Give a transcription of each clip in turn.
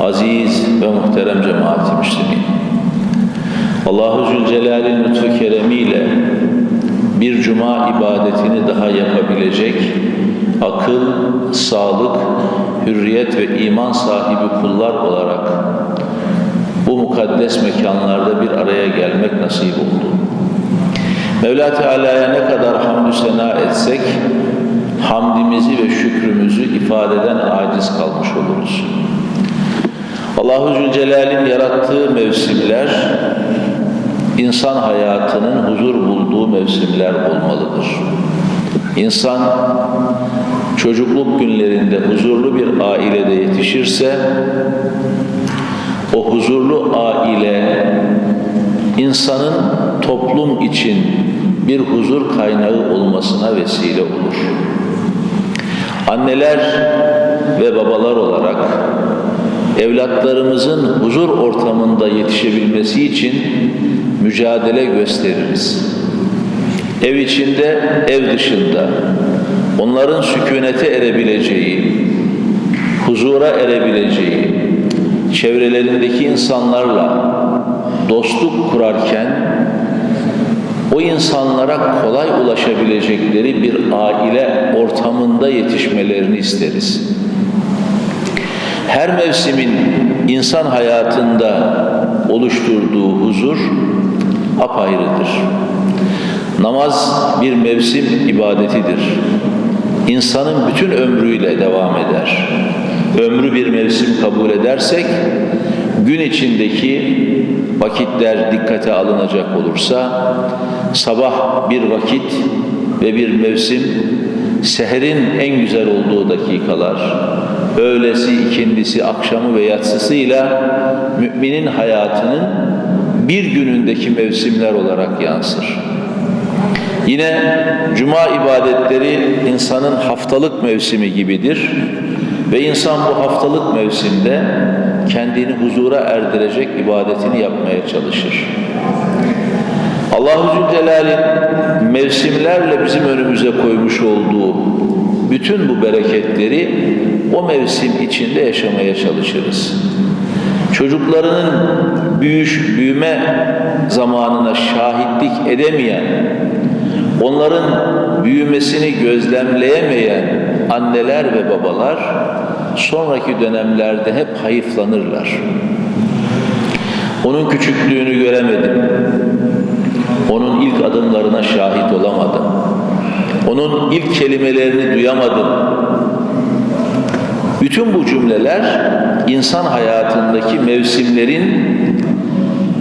Aziz ve muhterem cemaat-i müslimin. Allahu Zülcelal'in lütfu keremiyle bir cuma ibadetini daha yapabilecek akıl, sağlık, hürriyet ve iman sahibi kullar olarak bu mukaddes mekanlarda bir araya gelmek nasip oldu. Mevla Teala'ya ne kadar hamdü sena etsek, hamdimizi ve şükrümüzü ifadeden aciz kalmış oluruz. Allahu Zülcelal'in yarattığı mevsimler, insan hayatının huzur bulduğu mevsimler olmalıdır. İnsan çocukluk günlerinde huzurlu bir ailede yetişirse, o huzurlu aile insanın toplum için bir huzur kaynağı olmasına vesile olur. Anneler ve babalar olarak evlatlarımızın huzur ortamında yetişebilmesi için mücadele gösteririz. Ev içinde, ev dışında onların sükunete erebileceği, huzura erebileceği, çevrelerindeki insanlarla dostluk kurarken o insanlara kolay ulaşabilecekleri bir aile ortamında yetişmelerini isteriz. Her mevsimin insan hayatında oluşturduğu huzur apayrıdır. Namaz bir mevsim ibadetidir. İnsanın bütün ömrüyle devam eder. Ömrü bir mevsim kabul edersek, gün içindeki vakitler dikkate alınacak olursa, sabah bir vakit ve bir mevsim, seherin en güzel olduğu dakikalar, öğlesi, ikindisi, akşamı ve yatsısıyla müminin hayatının bir günündeki mevsimler olarak yansır. Yine cuma ibadetleri insanın haftalık mevsimi gibidir ve insan bu haftalık mevsimde kendini huzura erdirecek ibadetini yapmaya çalışır. Allahu Zülcelal'in mevsimlerle bizim önümüze koymuş olduğu bütün bu bereketleri o mevsim içinde yaşamaya çalışırız. Çocuklarının büyüş, büyüme zamanına şahitlik edemeyen, onların büyümesini gözlemleyemeyen anneler ve babalar sonraki dönemlerde hep hayıflanırlar. Onun küçüklüğünü göremedim. Onun ilk adımlarına şahit olamadım. Onun ilk kelimelerini duyamadım. Bütün bu cümleler insan hayatındaki mevsimlerin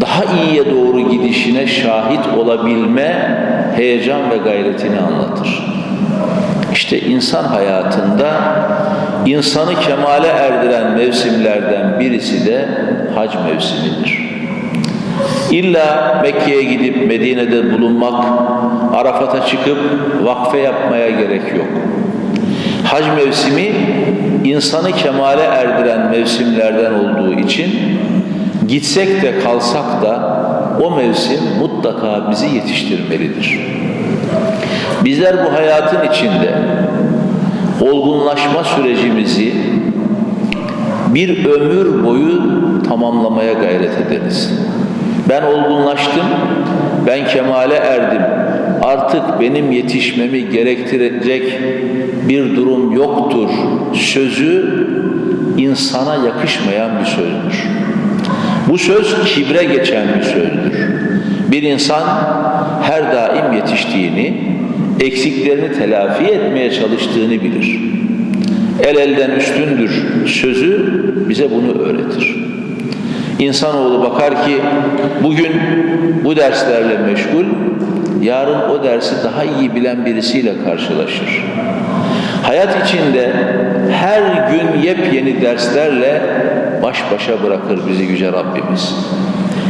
daha iyiye doğru gidişine şahit olabilme heyecan ve gayretini anlatır. İşte insan hayatında insanı kemale erdiren mevsimlerden birisi de hac mevsimidir. İlla Mekke'ye gidip Medine'de bulunmak, Arafat'a çıkıp vakfe yapmaya gerek yok. Hac mevsimi insanı kemale erdiren mevsimlerden olduğu için gitsek de kalsak da o mevsim mutlaka bizi yetiştirmelidir. Bizler bu hayatın içinde olgunlaşma sürecimizi bir ömür boyu tamamlamaya gayret ederiz. Ben olgunlaştım, ben kemale erdim. Artık benim yetişmemi gerektirecek bir durum yoktur. Sözü insana yakışmayan bir sözdür. Bu söz kibre geçen bir sözdür. Bir insan her daim yetiştiğini, eksiklerini telafi etmeye çalıştığını bilir. El elden üstündür sözü bize bunu öğretir. İnsanoğlu bakar ki bugün bu derslerle meşgul, yarın o dersi daha iyi bilen birisiyle karşılaşır. Hayat içinde her gün yepyeni derslerle baş başa bırakır bizi Yüce Rabbimiz.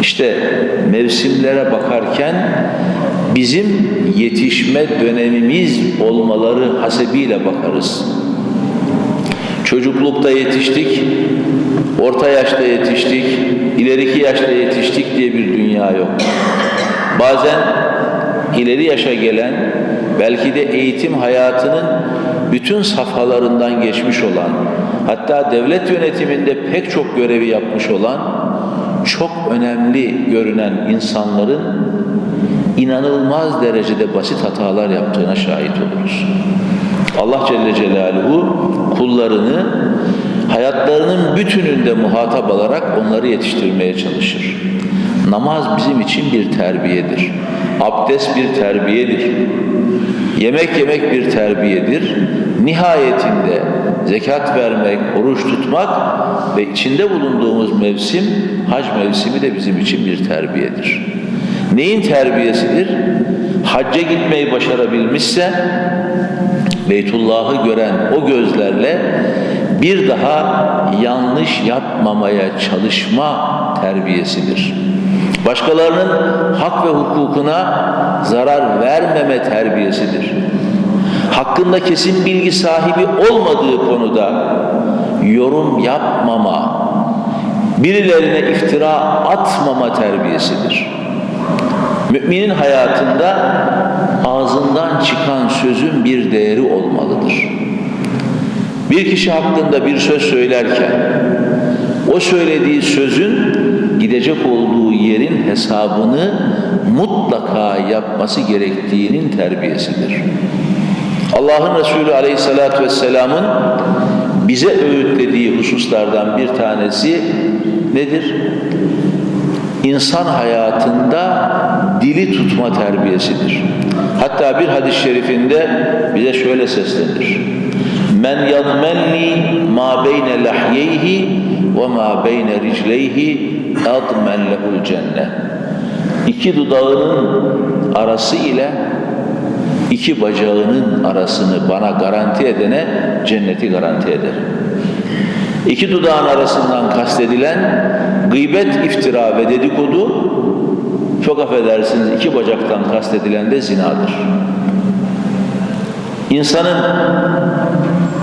İşte mevsimlere bakarken bizim yetişme dönemimiz olmaları hasebiyle bakarız. Çocuklukta yetiştik, orta yaşta yetiştik, ileriki yaşta yetiştik diye bir dünya yok. Bazen ileri yaşa gelen, belki de eğitim hayatının bütün safhalarından geçmiş olan, hatta devlet yönetiminde pek çok görevi yapmış olan çok önemli görünen insanların inanılmaz derecede basit hatalar yaptığına şahit oluruz. Allah Celle Celaluhu kullarını hayatlarının bütününde muhatap alarak onları yetiştirmeye çalışır. Namaz bizim için bir terbiyedir. Abdest bir terbiyedir. Yemek yemek bir terbiyedir. Nihayetinde zekat vermek, oruç tutmak ve içinde bulunduğumuz mevsim, hac mevsimi de bizim için bir terbiyedir. Neyin terbiyesidir? Hacca gitmeyi başarabilmişse Beytullah'ı gören o gözlerle bir daha yanlış yapmamaya çalışma terbiyesidir. Başkalarının hak ve hukukuna zarar vermeme terbiyesidir. Hakkında kesin bilgi sahibi olmadığı konuda yorum yapmama, birilerine iftira atmama terbiyesidir. Müminin hayatında ağzından çıkan sözün bir değeri olmalıdır. Bir kişi hakkında bir söz söylerken o söylediği sözün gidecek olduğu yerin hesabını mutlaka yapması gerektiğinin terbiyesidir. Allah'ın Resulü Aleyhisselatü Vesselam'ın bize öğütlediği hususlardan bir tanesi nedir? İnsan hayatında dili tutma terbiyesidir. Hatta bir hadis-i şerifinde bize şöyle seslenir. Men yadmenni ma beyne lahyeyhi ve ma beyne ricleyhi admen lehul cennet. İki dudağının arası ile iki bacağının arasını bana garanti edene cenneti garanti ederim. İki dudağın arasından kastedilen gıybet, iftira ve dedikodu çok affedersiniz iki bacaktan kastedilen de zinadır. İnsanın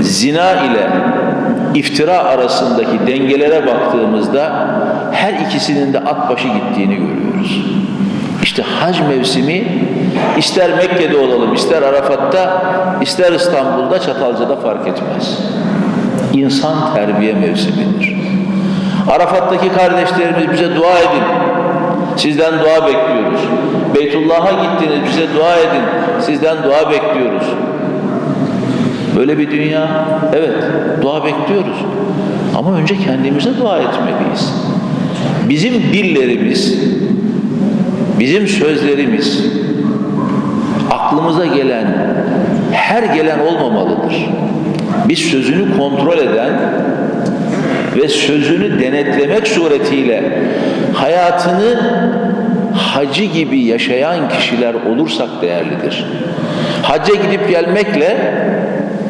zina ile iftira arasındaki dengelere baktığımızda her ikisinin de at başı gittiğini görüyoruz. İşte hac mevsimi ister Mekke'de olalım, ister Arafat'ta, ister İstanbul'da, Çatalca'da fark etmez. İnsan terbiye mevsimidir. Arafat'taki kardeşlerimiz bize dua edin. Sizden dua bekliyoruz. Beytullah'a gittiniz bize dua edin. Sizden dua bekliyoruz. Böyle bir dünya, evet dua bekliyoruz. Ama önce kendimize dua etmeliyiz. Bizim dillerimiz, bizim sözlerimiz, aklımıza gelen, her gelen olmamalıdır. Biz sözünü kontrol eden ve sözünü denetlemek suretiyle hayatını hacı gibi yaşayan kişiler olursak değerlidir. Hacca gidip gelmekle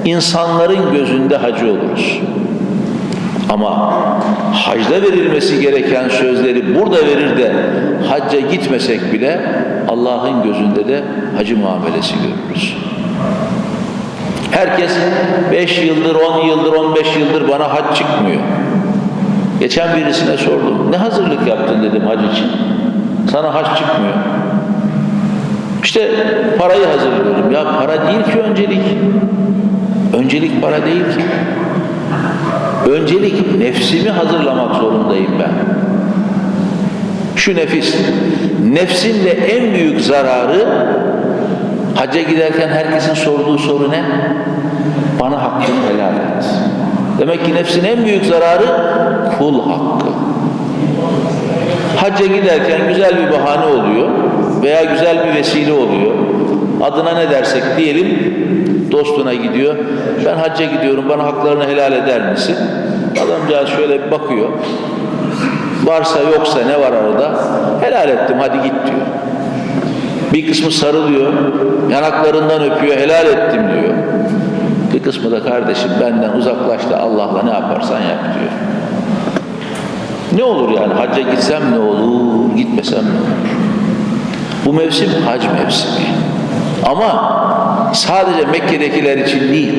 insanların gözünde hacı oluruz. Ama hacda verilmesi gereken sözleri burada verir de hacca gitmesek bile Allah'ın gözünde de hacı muamelesi görürüz. Herkes 5 yıldır, 10 yıldır, 15 yıldır bana hac çıkmıyor. Geçen birisine sordum. Ne hazırlık yaptın dedim hac için. Sana hac çıkmıyor. İşte parayı hazırlıyorum. Ya para değil ki öncelik. Öncelik para değil ki. Öncelik nefsimi hazırlamak zorundayım ben. Şu nefis. Nefsin de en büyük zararı hacca giderken herkesin sorduğu soru ne? Bana hakkını helal et. Demek ki nefsin en büyük zararı kul hakkı. Hacca giderken güzel bir bahane oluyor veya güzel bir vesile oluyor. Adına ne dersek diyelim dostuna gidiyor. Ben hacca gidiyorum bana haklarını helal eder misin? Adamcağız şöyle bir bakıyor. Varsa yoksa ne var arada? Helal ettim hadi git diyor. Bir kısmı sarılıyor, yanaklarından öpüyor, helal ettim diyor. Bir kısmı da kardeşim benden uzaklaş da Allah'la ne yaparsan yap diyor. Ne olur yani hacca gitsem ne olur, gitmesem ne olur? Bu mevsim hac mevsimi. Ama sadece Mekke'dekiler için değil,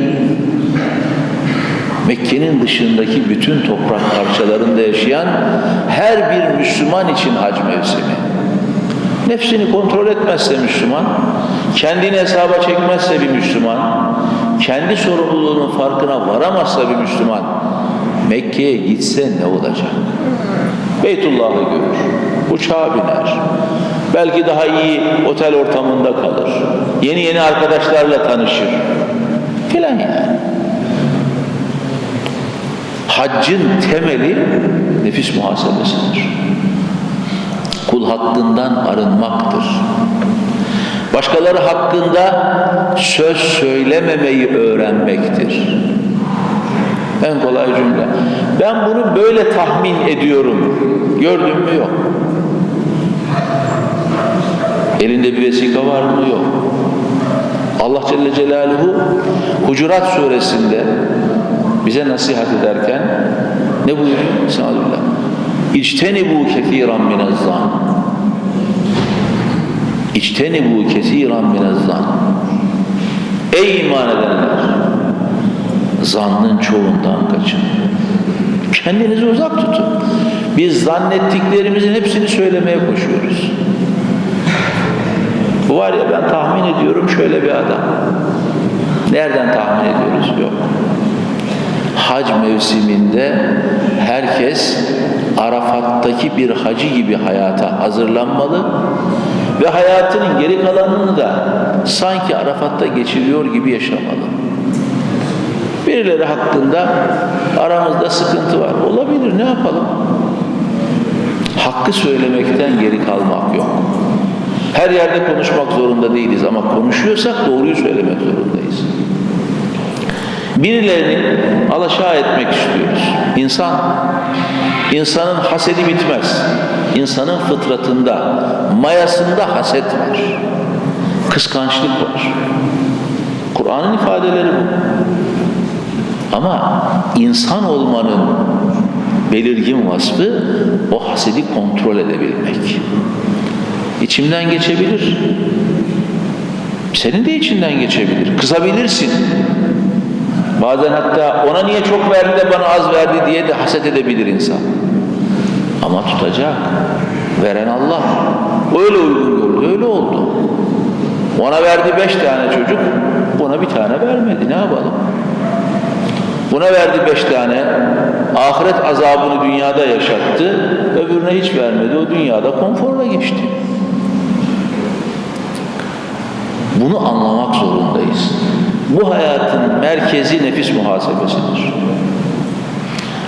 Mekke'nin dışındaki bütün toprak parçalarında yaşayan her bir Müslüman için hac mevsimi. Nefsini kontrol etmezse Müslüman, kendini hesaba çekmezse bir Müslüman, kendi sorumluluğunun farkına varamazsa bir Müslüman, Mekke'ye gitse ne olacak? Beytullah'ı görür. Uçağa biner. Belki daha iyi otel ortamında kalır. Yeni yeni arkadaşlarla tanışır. Filan yani. Haccın temeli nefis muhasebesidir. Kul hakkından arınmaktır. Başkaları hakkında söz söylememeyi öğrenmektir. En kolay cümle. Ben bunu böyle tahmin ediyorum. Gördün mü? Yok. Elinde bir vesika var mı? Yok. Allah Celle Celaluhu Hucurat suresinde bize nasihat ederken ne buyuruyor? Estağfirullah. İçtenibu kethiran minezzan. İçtenibu kethiran minezzan. Ey iman edenler! Zannın çoğundan kaçın. Kendinizi uzak tutun. Biz zannettiklerimizin hepsini söylemeye koşuyoruz. Bu var ya ben tahmin ediyorum şöyle bir adam. Nereden tahmin ediyoruz? Yok. Hac mevsiminde herkes Arafat'taki bir hacı gibi hayata hazırlanmalı ve hayatının geri kalanını da sanki Arafat'ta geçiriyor gibi yaşamalı. Birileri hakkında aramızda sıkıntı var. Olabilir ne yapalım? Hakkı söylemekten geri kalmak yok. Her yerde konuşmak zorunda değiliz ama konuşuyorsak doğruyu söylemek zorundayız. Birilerini alaşağı etmek istiyoruz. İnsan, insanın hasedi bitmez. İnsanın fıtratında, mayasında haset var. Kıskançlık var. Kur'an'ın ifadeleri bu. Ama insan olmanın belirgin vasfı o hasedi kontrol edebilmek. İçimden geçebilir. Senin de içinden geçebilir. Kızabilirsin. Bazen hatta ona niye çok verdi de bana az verdi diye de haset edebilir insan. Ama tutacak. Veren Allah. Öyle uygun gördü, öyle oldu. Ona verdi beş tane çocuk, buna bir tane vermedi. Ne yapalım? Buna verdi beş tane, ahiret azabını dünyada yaşattı, öbürüne hiç vermedi, o dünyada konforla geçti. Bunu anlamak zorundayız. Bu hayatın merkezi nefis muhasebesidir.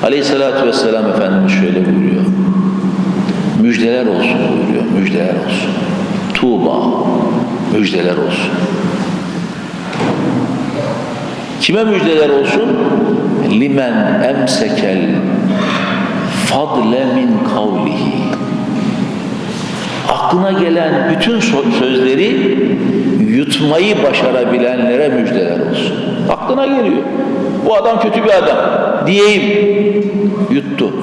Aleyhissalatü vesselam Efendimiz şöyle buyuruyor. Müjdeler olsun buyuruyor, müjdeler olsun. Tuğba, müjdeler olsun. Kime müjdeler olsun? Limen emsekel fadle min kavlihi. Aklına gelen bütün sözleri yutmayı başarabilenlere müjdeler olsun. Aklına geliyor. Bu adam kötü bir adam diyeyim. Yuttu.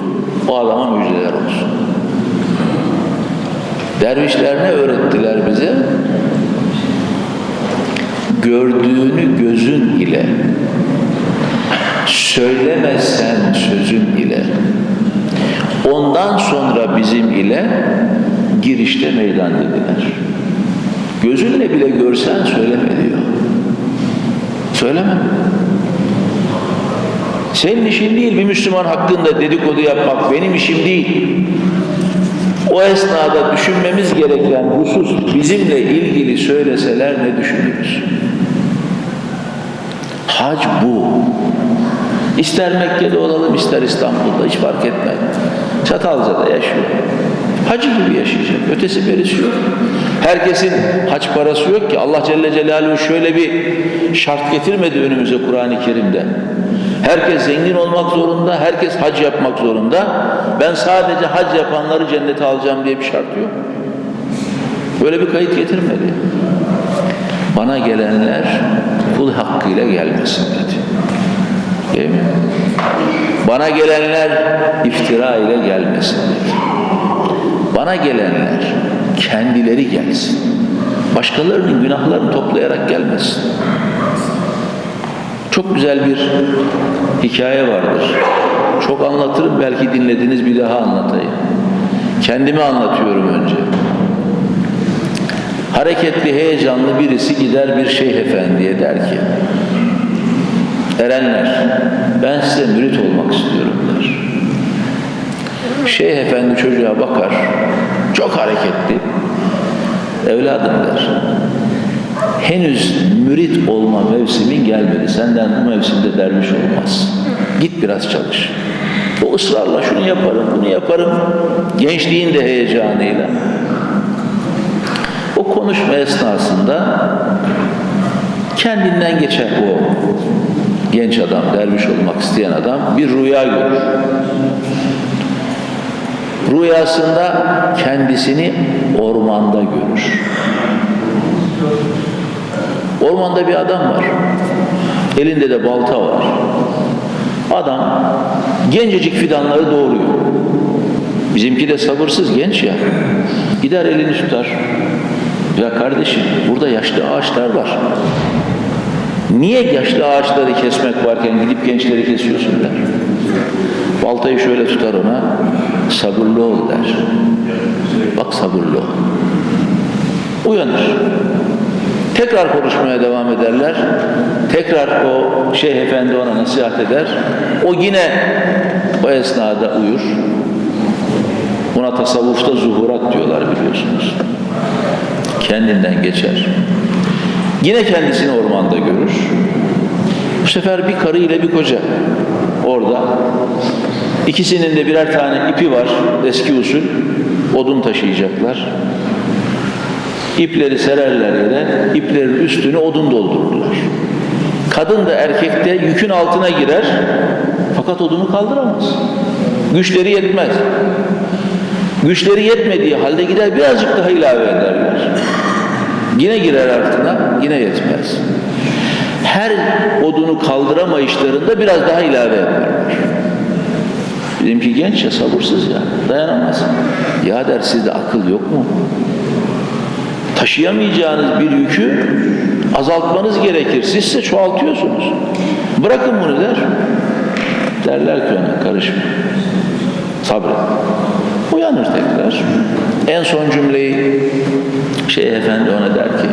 O adama müjdeler olsun. Dervişler ne öğrettiler bize? Gördüğünü gözün ile söylemezsen sözün ile ondan sonra bizim ile girişte meydan dediler. Gözünle bile görsen söyleme diyor. Söyleme. Senin işin değil bir Müslüman hakkında dedikodu yapmak benim işim değil. O esnada düşünmemiz gereken husus bizimle ilgili söyleseler ne düşünürüz? Hac bu. İster Mekke'de olalım, ister İstanbul'da hiç fark etmez. Çatalca'da yaşıyor. Hacı gibi yaşayacak. Ötesi berisi yok. Herkesin hac parası yok ki. Allah Celle Celaluhu şöyle bir şart getirmedi önümüze Kur'an-ı Kerim'de. Herkes zengin olmak zorunda, herkes hac yapmak zorunda. Ben sadece hac yapanları cennete alacağım diye bir şart yok. Böyle bir kayıt getirmedi. Bana gelenler kul hakkıyla gelmesin dedi. Değil mi? Bana gelenler iftira ile gelmesin dedi. Bana gelenler kendileri gelsin. Başkalarının günahlarını toplayarak gelmesin. Çok güzel bir hikaye vardır. Çok anlatırım belki dinlediniz bir daha anlatayım. Kendimi anlatıyorum önce. Hareketli, heyecanlı birisi gider bir şeyh efendiye der ki Erenler, ben size mürit olmak istiyorum der. Şeyh efendi çocuğa bakar, çok hareketli. Evladım der. Henüz mürit olma mevsimin gelmedi. Senden bu mevsimde derviş olmaz. Git biraz çalış. O ısrarla şunu yaparım, bunu yaparım. Gençliğin de heyecanıyla. O konuşma esnasında kendinden geçer o genç adam, derviş olmak isteyen adam bir rüya görür. Rüyasında kendisini ormanda görür. Ormanda bir adam var. Elinde de balta var. Adam gencecik fidanları doğuruyor. Bizimki de sabırsız genç ya. Gider elini tutar. Ya kardeşim burada yaşlı ağaçlar var. Niye yaşlı ağaçları kesmek varken gidip gençleri kesiyorsun der. Baltayı şöyle tutar ona. Sabırlı ol der. Bak sabırlı ol. Uyanır. Tekrar konuşmaya devam ederler. Tekrar o Şeyh Efendi ona nasihat eder. O yine o esnada uyur. Buna tasavvufta zuhurat diyorlar biliyorsunuz. Kendinden geçer. Yine kendisini ormanda görür. Bu sefer bir karı ile bir koca orada. İkisinin de birer tane ipi var eski usul. Odun taşıyacaklar. İpleri sererler yere, iplerin üstünü odun doldururlar. Kadın da erkek de yükün altına girer fakat odunu kaldıramaz. Güçleri yetmez. Güçleri yetmediği halde gider birazcık daha ilave ederler. Yine girer altına, yine yetmez. Her odunu kaldıramayışlarında biraz daha ilave ederler. Bizimki genç ya, sabırsız ya, dayanamaz. Ya der sizde akıl yok mu? Taşıyamayacağınız bir yükü azaltmanız gerekir. Siz ise çoğaltıyorsunuz. Bırakın bunu der. Derler ki ona karışma. Sabret. Uyanır tekrar. En son cümleyi şey efendi ona der ki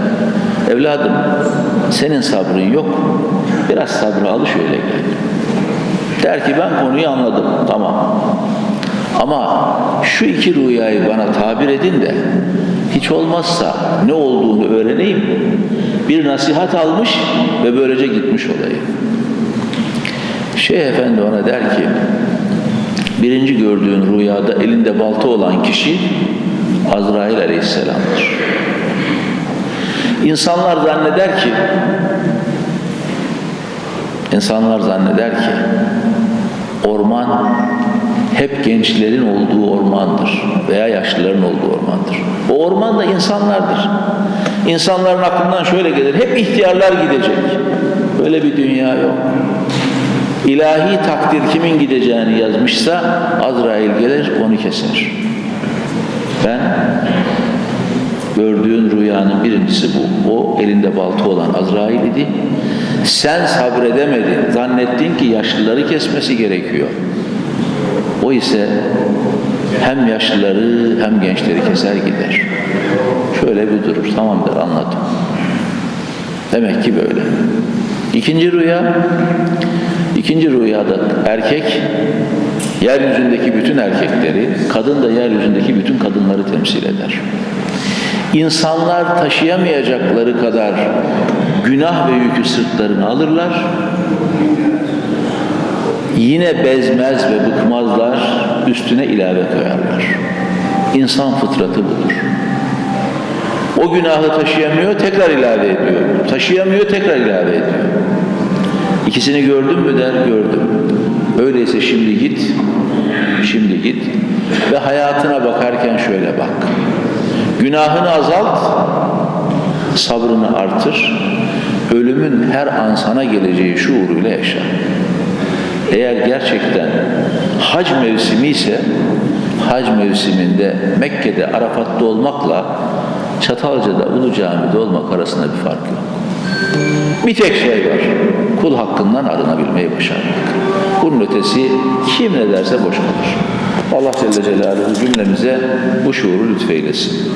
evladım senin sabrın yok. Biraz sabrı al şöyle gel. Der ki ben konuyu anladım. Tamam. Ama şu iki rüyayı bana tabir edin de hiç olmazsa ne olduğunu öğreneyim. Bir nasihat almış ve böylece gitmiş olayım. Şeyh Efendi ona der ki birinci gördüğün rüyada elinde balta olan kişi Azrail Aleyhisselam'dır. İnsanlar zanneder ki insanlar zanneder ki hep gençlerin olduğu ormandır veya yaşlıların olduğu ormandır. O orman da insanlardır. İnsanların aklından şöyle gelir, hep ihtiyarlar gidecek. Böyle bir dünya yok. İlahi takdir kimin gideceğini yazmışsa Azrail gelir onu keser. Ben gördüğün rüyanın birincisi bu. O elinde balta olan Azrail idi. Sen sabredemedin. Zannettin ki yaşlıları kesmesi gerekiyor. O ise hem yaşlıları hem gençleri keser gider. Şöyle bir durur. Tamam anladım. Demek ki böyle. İkinci rüya, ikinci rüyada erkek yeryüzündeki bütün erkekleri, kadın da yeryüzündeki bütün kadınları temsil eder. İnsanlar taşıyamayacakları kadar günah ve yükü sırtlarına alırlar. Yine bezmez ve bıkmazlar, üstüne ilave koyarlar. İnsan fıtratı budur. O günahı taşıyamıyor, tekrar ilave ediyor. Taşıyamıyor, tekrar ilave ediyor. İkisini gördün mü der, gördüm. Öyleyse şimdi git, şimdi git ve hayatına bakarken şöyle bak. Günahını azalt, sabrını artır, ölümün her an sana geleceği şuuruyla yaşa. Eğer gerçekten hac mevsimi ise hac mevsiminde Mekke'de Arafat'ta olmakla Çatalca'da Ulu Cami'de olmak arasında bir fark yok. Bir tek şey var. Kul hakkından arınabilmeyi başarmak. Bunun ötesi kim ne derse boş kalır. Allah Celle Celaluhu cümlemize bu şuuru lütfeylesin.